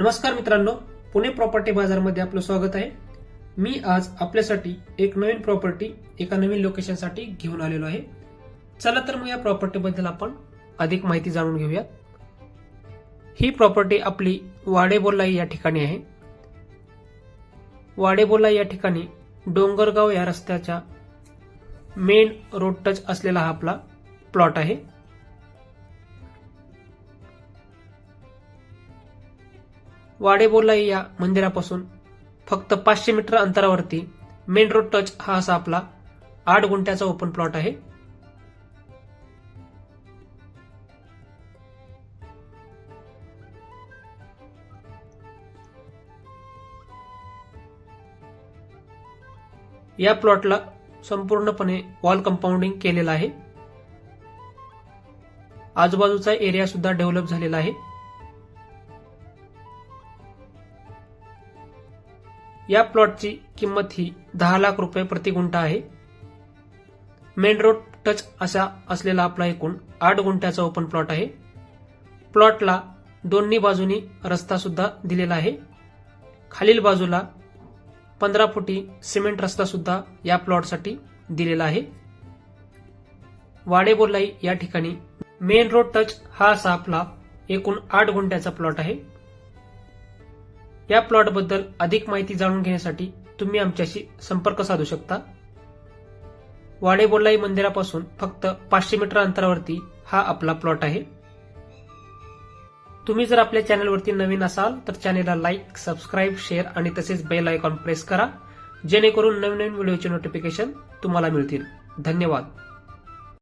नमस्कार मित्रांनो पुणे प्रॉपर्टी बाजारमध्ये आपलं स्वागत आहे. मी आज आपल्यासाठी एक नवीन प्रॉपर्टी एका नवीन लोकेशनसाठी घेऊन आलेलो आहे. चला तर मग या प्रॉपर्टीबद्दल आपण अधिक माहिती जाणून घेऊयात. ही प्रॉपर्टी आपली वाडेबोलाई या ठिकाणी आहे. वाडेबोलाई या ठिकाणी डोंगरगाव या रस्त्याच्या मेन रोड टच असलेला हा आपला प्लॉट आहे. वाडेबोला या मंदिरापासून. फक्त पाचशे मीटर अंतरावरती मेन रोड टच हा असा आपला आठ गुंठ्याचा ओपन प्लॉट आहे. या प्लॉटला संपूर्णपणे वॉल कंपाऊंडिंग केलेलं आहे. आजूबाजूचा एरिया सुद्धा डेव्हलप झालेला आहे. या प्लॉटची किंमत ही दहा लाख रुपये प्रति गुंठा आहे. मेन रोड टच असा असलेला आपला एकूण आठ गुंठ्याचा ओपन प्लॉट आहे. प्लॉटला दोन्ही बाजूनी रस्ता सुद्धा दिलेला आहे. खालील बाजूला पंधरा फुटी सिमेंट रस्ता सुद्धा या प्लॉटसाठी दिलेला आहे. वाडेबोलाई या ठिकाणी मेन रोड टच हा असा आपला एकूण आठ गुंठ्याचा प्लॉट आहे. या प्लॉटबद्दल अधिक माहिती जाणून घेण्यासाठी तुम्ही आमच्याशी संपर्क साधू शकता. वाडेबोलाई मंदिरापासून फक्त पाचशे मीटर अंतरावरती हा आपला प्लॉट आहे. तुम्ही जर आपल्या चॅनलवरती नवीन असाल तर चॅनेलला लाईक सबस्क्राईब शेअर आणि तसेच बेल आयकॉन प्रेस करा. जेणेकरून नवीन नवीन व्हिडिओचे नोटिफिकेशन तुम्हाला मिळतील. धन्यवाद.